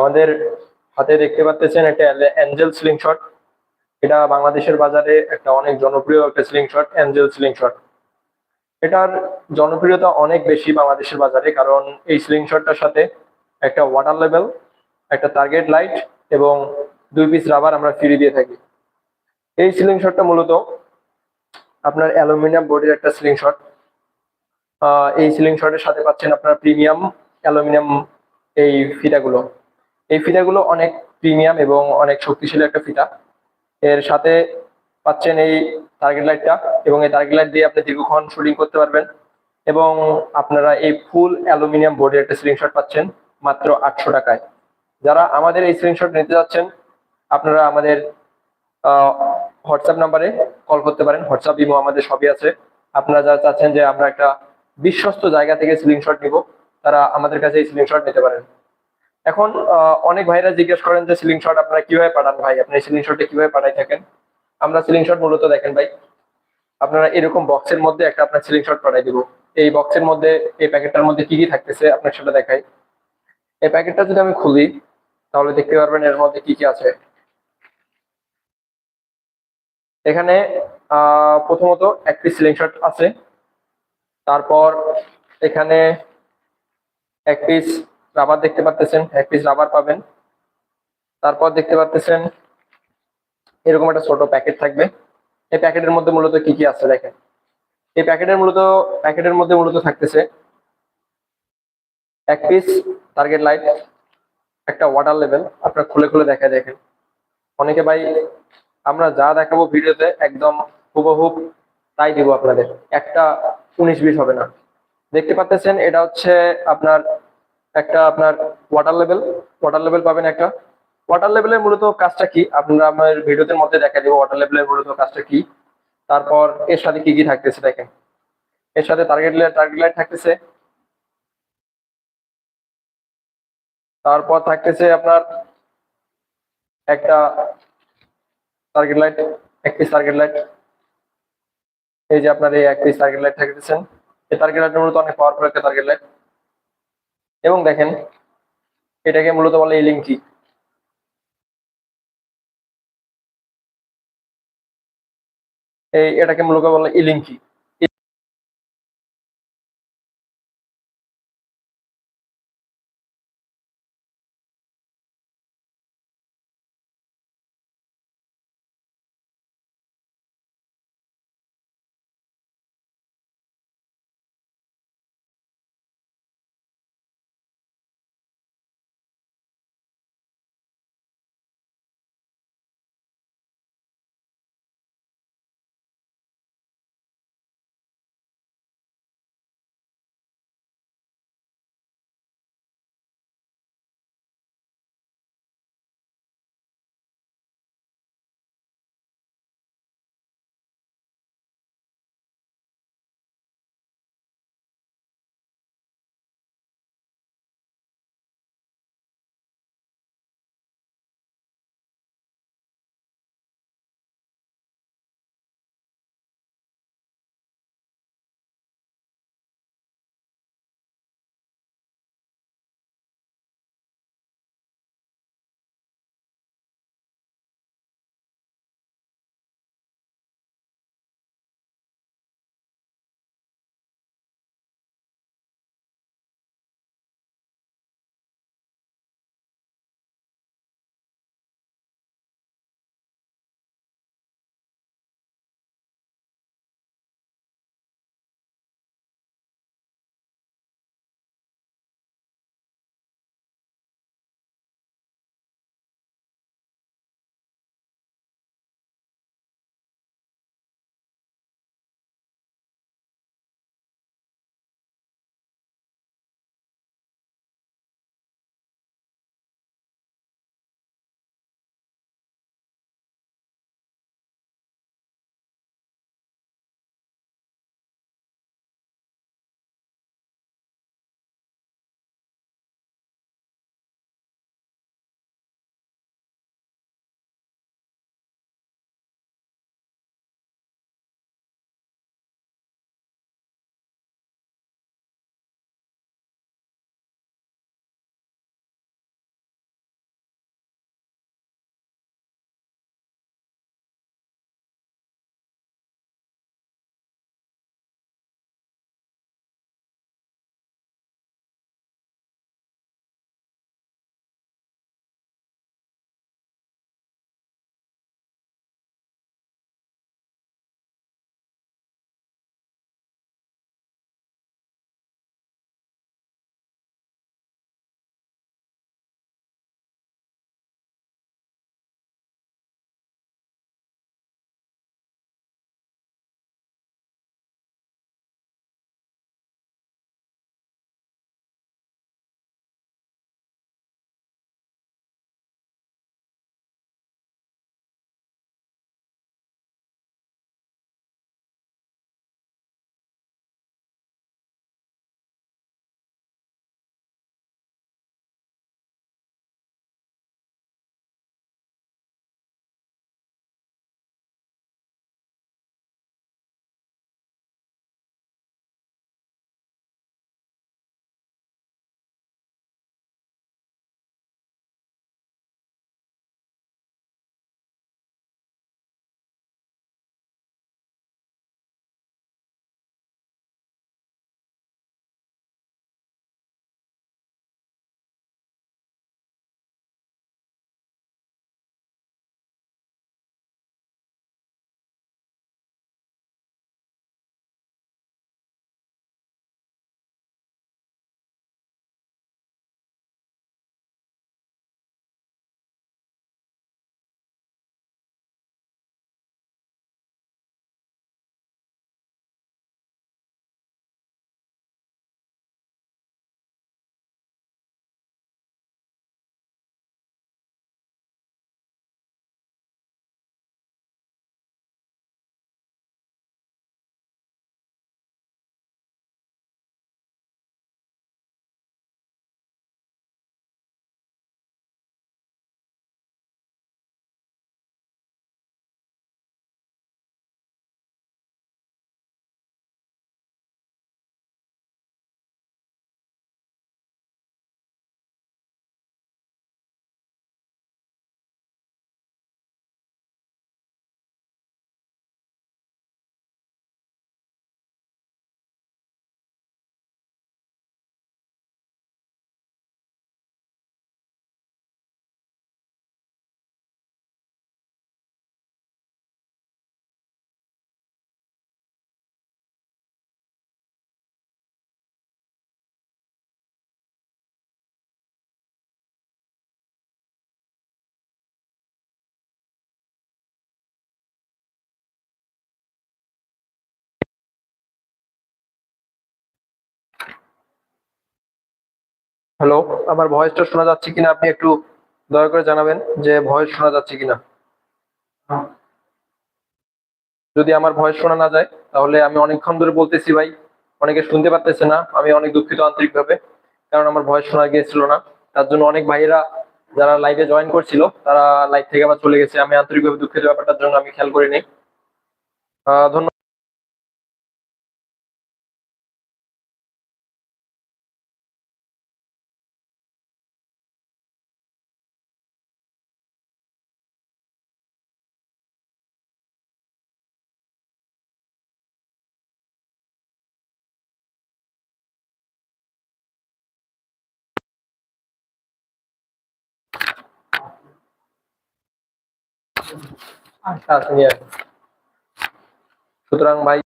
আমাদের হাতে দেখতে পাচ্ছেন একটা অ্যাঞ্জেল স্লিং শট এটা বাংলাদেশের বাজারে একটা অনেক জনপ্রিয় একটা sling shot angel sling shot এটার জনপ্রিয়তা অনেক বেশি বাংলাদেশের বাজারে, কারণ এই স্লিং শটটার সাথে একটা ওয়াটার লেভেল একটা টার্গেট লাইট এবং দুই পিস রাবার আমরা ফ্রি দিয়ে থাকি। এই স্লিং শটটা মূলত আপনার অ্যালুমিনিয়াম বডির একটা স্লিং শট এই সিলিং শটের সাথে পাচ্ছেন আপনার প্রিমিয়াম অ্যালুমিনিয়াম এই ফিতাগুলো। এই ফিতাগুলো অনেক প্রিমিয়াম এবং অনেক শক্তিশালী একটা ফিতা। এর সাথে পাচ্ছেন এই টার্গেট লাইটটা এবং এই টার্গেট লাইট দিয়ে আপনি দীর্ঘক্ষণ শুটিং করতে পারবেন এবং আপনারা এই ফুল অ্যালুমিনিয়াম বোর্ডের একটা সিলিং শট পাচ্ছেন মাত্র আটশো টাকায়। যারা আমাদের এই সিলিং শট নিতে যাচ্ছেন, আপনারা আমাদের হোয়াটসঅ্যাপ নাম্বারে কল করতে পারেন। হোয়াটসঅ্যাপ ইমো আমাদের সবই আছে। আপনারা যারা চাচ্ছেন যে আমরা একটা বিশ্বস্ত জায়গা থেকে সিলিং শট নিব, তারা আমাদের কাছে এই সিলিং শট নিতে পারেন। এখন অনেক ভাইরা জিজ্ঞেস করেন যে সিলিং শট আপনারা কীভাবে পাঠান ভাই? আপনি সিলিং শটে কীভাবে পাঠাই থাকেন? আমরা সিলিং শট মূলত দেখেন ভাই, আপনারা এরকম বক্সের মধ্যে একটা আপনার সিলিং শট পাঠাই দিব। এই বক্সের মধ্যে, এই প্যাকেটটার মধ্যে কি কি থাকতেছে আপনার সেটা দেখাই। এই প্যাকেটটা যদি আমি খুলি, তাহলে দেখতে পারবেন এর মধ্যে কি কি আছে। এখানে প্রথমত একটি সিলিং শট আছে। তারপর এখানে এক পিস রাবার দেখতে পাচ্ছেন এক পিস রাবার পাবেন। তারপর দেখতে পাচ্ছেন এরকম একটা ছোট প্যাকেট থাকবে। এই প্যাকেটের মধ্যে মূলত কি কি আছে দেখেন? এই প্যাকেটের মূলত প্যাকেটের মধ্যে মূলত থাকতেছে এক পিস টার্গেট লাইট একটা ওয়াটার লেভেল আপনারা খুলে খুলে দেখা দেখেন। অনেকে ভাই, আমরা যা দেখাবো ভিডিওতে একদম হুবহুব তাই দিব আপনাদের। একটা উনিশ বিশ হবে না। দেখতে পাচ্ছেন এটা হচ্ছে আপনার একটা আপনার ওয়াটার লেভেল ওয়াটার লেভেল পাবেন একটা। ওয়াটার লেভেলের মূলত কাজটা কি? আপনারা আমার ভিডিওতে মধ্যে দেখা দিব ওয়াটার লেভেলের মূলত কাজটা কি। তারপর এর সাথে কি কি থাকতেছে দেখেন। এর সাথে টার্গেট লাইট টার্গেট লাইট থাকতেছে। তারপর থাকতেছে আপনার একটা টার্গেট লাইট এক পিস টার্গেট লাইট এই যে আপনার এই এক পিস টার্গেট লাইট থাকতেছেন এই টার্গেট লাইট মূলত অনেক পাওয়ারফুল একটা টার্গেট লাইট এবং দেখেন এটাকে মূলত বলে ইলিঙ্কি এই এটাকে মূলত বলে ইলিঙ্কি হ্যালো আমার ভয়েসটা শোনা যাচ্ছে কিনা আপনি একটু দয়া করে জানাবেন যে ভয়েস শোনা যাচ্ছে কিনা। যদি আমার ভয়েস শোনা না যায়, তাহলে আমি অনেকক্ষণ ধরে বলতেছি ভাই। অনেকে শুনতে পারতেছে না, আমি অনেক দুঃখিত আন্তরিকভাবে, কারণ আমার ভয়েস শোনা গিয়েছিল না। তার জন্য অনেক ভাইয়েরা যারা লাইভে জয়েন করছিল, তারা লাইভ থেকে আবার চলে গেছে। আমি আন্তরিকভাবে দুঃখিত ব্যাপারটার জন্য আমি খেয়াল করিনি। আহ, ধন্যবাদ। সুতরাং ভাই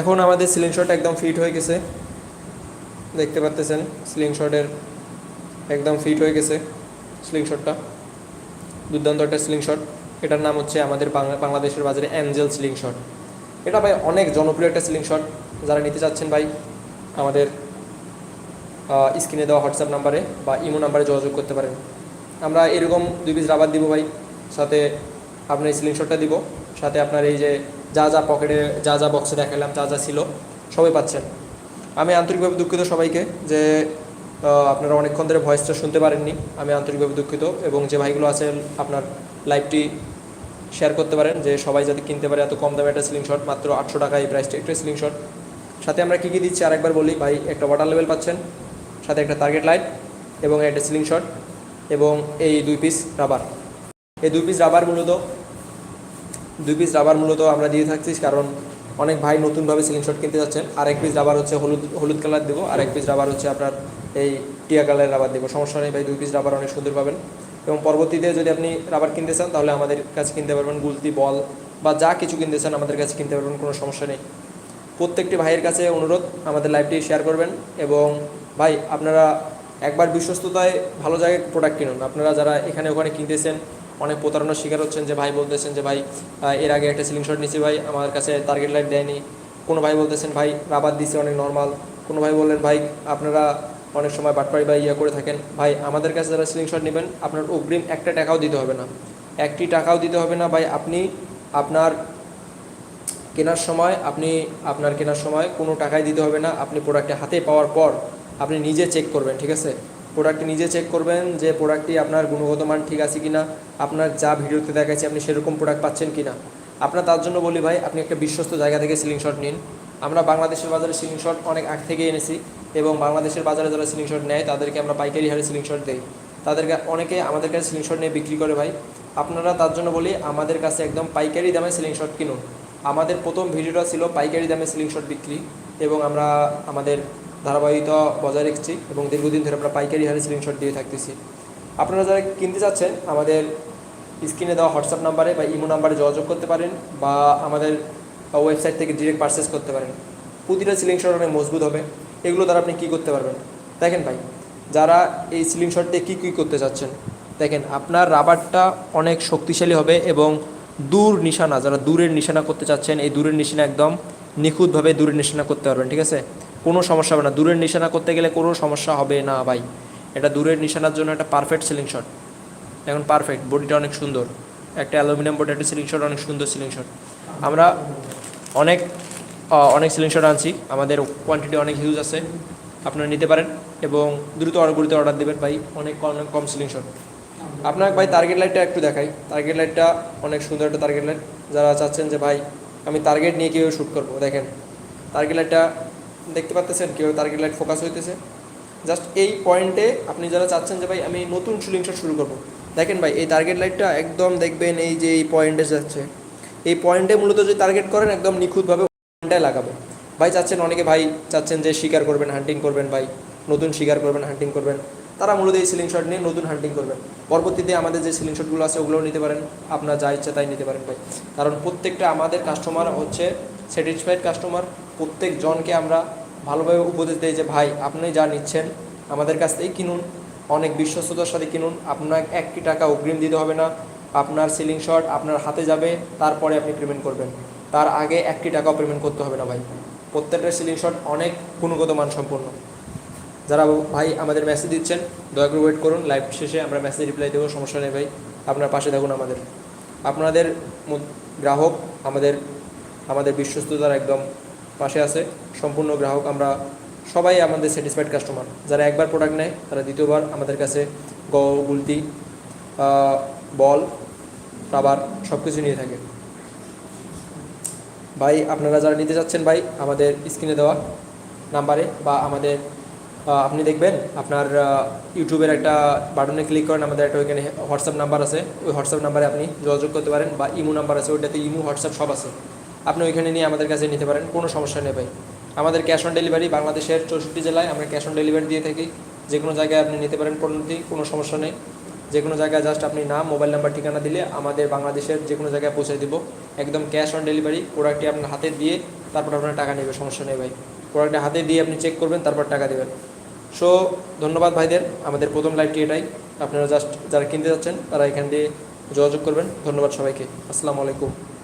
এখন আমাদের সিলিং শট একদম ফিট হয়ে গেছে। দেখতে পাচ্তেছেন সিলিং শটের একদম ফিট হয়ে গেছে স্লিং শটটা দুর্দান্ত একটা স্লিং শট এটার নাম হচ্ছে আমাদের বাংলা, বাংলাদেশের বাজারে অ্যাঞ্জেল স্লিং শট এটা ভাই অনেক জনপ্রিয় একটা স্লিং শট যারা নিতে চাচ্ছেন ভাই, আমাদের স্ক্রিনে দেওয়া হোয়াটসঅ্যাপ নাম্বারে বা ইমো নাম্বারে যোগাযোগ করতে পারেন। আমরা এরকম দুই পিস রাবার দিব ভাই, সাথে আপনার এই শটটা দিব। সাথে আপনার এই যে যা যা পকেটে, যা যা বক্সে দেখালাম, যা যা ছিল, সবাই পাচ্ছেন। আমি আন্তরিকভাবে দুঃখিত সবাইকে যে আপনারা অনেকক্ষণ ধরে ভয়েসটা শুনতে পারেননি। আমি আন্তরিকভাবে দুঃখিত এবং যে ভাইগুলো আছেন, আপনার লাইভটি শেয়ার করতে পারেন, যে সবাই যাতে কিনতে পারে এত কম দামে একটা সিলিং শট মাত্র আটশো টাকা এই প্রাইসটা একটা সিলিং শট সাথে আমরা কী কী দিচ্ছি, আরেকবার বলি, ভাই, একটা ওয়াটার লেভেল পাচ্ছেন, সাথে একটা টার্গেট লাইট এবং একটা সিলিং শট এবং এই দুই পিস রাবার এই দুই পিস রাবার মূলত, দুই পিস রাবার মূলত আমরা দিয়ে থাকছি, কারণ অনেক ভাই নতুনভাবে সিলিং শট কিনতে যাচ্ছেন। আর এক পিস রাবার হচ্ছে হলুদ হলুদ কালার দেবো আর এক পিস রাবার হচ্ছে আপনার এই টিয়া কালারের রাবার দেবো। সমস্যা নেই ভাই, দুই পিস রাবার অনেক সুন্দর পাবেন। এবং পরবর্তীতে যদি আপনি রাবার কিনতে চান, তাহলে আমাদের কাছে কিনতে পারবেন গুলতি, বল বা যা কিছু কিনতে চান, আমাদের কাছে কিনতে পারবেন, কোনো সমস্যা নেই। প্রত্যেকটি ভাইয়ের কাছে অনুরোধ, আমাদের লাইভটি শেয়ার করবেন এবং ভাই, আপনারা একবার বিশ্বস্ততায় ভালো জায়গায় প্রোডাক্ট কিনুন। আপনারা যারা এখানে ওখানে কিনতেছেন, অনেক প্রতারণার শিকার হচ্ছেন যে ভাই বলতেছেন যে ভাই এর আগে একটা সিলিং শট নিয়েছি ভাই, আমার কাছে টার্গেট লাইট দেয়নি। কোনো ভাই বলতেছেন, ভাই, রাবার দিছে অনেক নর্মাল কোনো ভাই বললেন, ভাই, আপনারা অনেক সময় বাটপাড়ি বা ইয়ে করে থাকেন। ভাই, আমাদের কাছে যারা সিলিং শট নেবেন, আপনার অগ্রিম একটা টাকাও দিতে হবে না। একটি টাকাও দিতে হবে না, ভাই, আপনি আপনার কেনার সময়, আপনি আপনার কেনার সময় কোনো টাকাই দিতে হবে না। আপনি প্রোডাক্টটি হাতে পাওয়ার পর আপনি নিজে চেক করবেন, ঠিক আছে? প্রোডাক্টটি নিজে চেক করবেন যে প্রোডাক্টটি আপনার গুণগত মান ঠিক আছে কি না আপনার যা ভিডিওতে দেখাচ্ছে আপনি সেরকম প্রোডাক্ট পাচ্ছেন কিনা। আপনার তার জন্য বলি ভাই, আপনি একটা বিশ্বস্ত জায়গা থেকে সিলিং শট নিন। আমরা বাংলাদেশের বাজারে সিলিং শট অনেক আগ থেকে এনেছি। এবং বাংলাদেশের বাজারে যারা সিলিং শট নেয়, তাদেরকে আমরা পাইকারি হারে সিলিং শট দেই। তাদেরকে, অনেকে আমাদের কাছে সিলিং শট নিয়ে বিক্রি করে ভাই। আপনারা তার জন্য বলি, আমাদের কাছে একদম পাইকারি দামে সিলিং শট কিনুন। আমাদের প্রথম ভিডিওটা ছিল পাইকারি দামে সিলিং শট বিক্রি এবং আমরা আমাদের ধারাবাহিকতা বজায় রেখেছি এবং দীর্ঘদিন ধরে আমরা পাইকারি হারে সিলিং শট দিয়ে থাকতেছি। আপনারা যারা কিনতে চাচ্ছেন, আমাদের স্ক্রিনে দেওয়া হোয়াটসঅ্যাপ নাম্বারে বা ইমো নাম্বারে যোগাযোগ করতে পারেন বা আমাদের ওয়েবসাইট থেকে ডিরেক্ট পারচেস করতে পারেন। প্রতিটা সিলিং শট অনেক মজবুত হবে। এগুলো দ্বারা আপনি কী করতে পারবেন? দেখেন ভাই, যারা এই সিলিং শট দিয়ে কী কী করতে চাচ্ছেন, দেখেন আপনার রাবারটা অনেক শক্তিশালী হবে এবং দূর নিশানা, যারা দূরের নিশানা করতে চাচ্ছেন, এই দূরের নিশানা একদম নিখুঁতভাবে দূরের নিশানা করতে পারবেন, ঠিক আছে? কোনো সমস্যা হবে না। দূরের নিশানা করতে গেলে কোনো সমস্যা হবে না ভাই। এটা দূরের নিশানার জন্য একটা পারফেক্ট সিলিং শট এখন পারফেক্ট বডিটা অনেক সুন্দর। একটা অ্যালুমিনিয়াম বডি একটা সিলিং শট অনেক সুন্দর সিলিং শট আমরা অনেক অনেক সিলিং শট আনছি। আমাদের কোয়ান্টিটি অনেক হিউজ আছে। আপনারা নিতে পারেন এবং দ্রুত অর্ডারগুলিতে অর্ডার দেবেন ভাই। অনেক অনেক কম সিলিং শট আপনার ভাই টার্গেট লাইটটা একটু দেখাই। টার্গেট লাইটটা অনেক সুন্দর একটা টার্গেট লাইট যারা চাচ্ছেন যে, ভাই, আমি টার্গেট নিয়ে কীভাবে শ্যুট করব? দেখেন টার্গেট লাইটটা দেখতে পাচ্তেছেন কীভাবে টার্গেট লাইট ফোকাস হইতেছে? জাস্ট এই পয়েন্টে আপনি যারা চাচ্ছেন যে, ভাই, আমি নতুন শুটিং শট শুরু করব। দেখেন ভাই, এই টার্গেট লাইটটা একদম দেখবেন এই যে, এই পয়েন্টে যাচ্ছে। এই পয়েন্টে মূলত যদি টার্গেট করেন, একদম নিখুঁতভাবে পয়েন্টটায় লাগাবে। ভাই চাচ্ছেন অনেকে ভাই চাচ্ছেন যে শিকার করবেন হান্টিং করবেন ভাই, নতুন শিকার করবেন হান্টিং করবেন। তারা মূলত এই সিলিং শট নিয়ে নতুন হান্টিং করবেন। পরবর্তীতে আমাদের যে সিলিং শটগুলো আছে ওগুলোও নিতে পারেন। আপনার যা ইচ্ছা তাই নিতে পারেন ভাই। কারণ প্রত্যেকটা আমাদের কাস্টমার হচ্ছে স্যাটিসফাইড কাস্টমার প্রত্যেক জনকে আমরা ভালোভাবে উপদেশ দিই যে, ভাই, আপনি যা নিচ্ছেন, আমাদের কাছ থেকেই কিনুন। অনেক বিশ্বস্ততার সাথে কিনুন। আপনার একটি টাকা অগ্রিম দিতে হবে না। আপনার সিলিং শট আপনার হাতে যাবে, তারপরে আপনি পেমেন্ট করবেন। তার আগে একটি টাকাও পেমেন্ট করতে হবে না ভাই। প্রত্যেকটা সিলিং শট অনেক গুণগত মান সম্পন্ন যারা ভাই আমাদের মেসেজ দিচ্ছেন, দয়া করে ওয়েট করুন লাইভ শেষে আমরা মেসেজ রিপ্লাই দেবো, সমস্যা নেই ভাই। আপনার পাশে থাকুন আমাদের। আপনাদের গ্রাহক আমাদের আমাদের বিশ্বস্ততার একদম পাশে আছে। সম্পূর্ণ গ্রাহক আমরা সবাই আমাদের স্যাটিসফাইড কাস্টমার যারা একবার প্রোডাক্ট নেয়, তারা দ্বিতীয়বার আমাদের কাছে গুলতি বল রাবার সব কিছু নিয়ে থাকে। ভাই, আপনারা যারা নিতে চাচ্ছেন ভাই, আমাদের স্ক্রিনে দেওয়া নাম্বারে বা আমাদের আপনি দেখবেন আপনার ইউটিউবের একটা বাটনে ক্লিক করেন, আমাদের একটা ওইখানে হোয়াটসঅ্যাপ নাম্বার আছে। ওই হোয়াটসঅ্যাপ নাম্বারে আপনি যোগাযোগ করতে পারেন বা ইমো নাম্বার আছে, ওইটাতে ইমো হোয়াটসঅ্যাপ সব আছে। আপনি ওইখানে নিয়ে আমাদের কাছে নিতে পারেন, কোনো সমস্যা নেই ভাই। আমাদের ক্যাশ অন ডেলিভারি বাংলাদেশের চৌষট্টি জেলায় আমরা ক্যাশ অন ডেলিভারি দিয়ে থাকি। যে কোনো জায়গায় আপনি নিতে পারেন পণ্যটি কোনো সমস্যা নেই। যে কোনো জায়গায় জাস্ট আপনি নাম মোবাইল নাম্বার ঠিকানা দিলে আমাদের বাংলাদেশের যে কোনো জায়গায় পৌঁছে দিব। একদম ক্যাশ অন ডেলিভারি প্রোডাক্টটি আপনার হাতে দিয়ে তারপর আপনার টাকা নেবে সমস্যা নেই ভাই। প্রোডাক্টটা হাতে দিয়ে আপনি চেক করবেন, তারপর টাকা দেবেন। সো ধন্যবাদ ভাইদের, আমাদের প্রথম লাইভটি এটাই। আপনারা জাস্ট যারা কিনতে যাচ্ছেন, তারা এখান দিয়ে যোগাযোগ করবেন। ধন্যবাদ সবাইকে। আসসালামু আলাইকুম।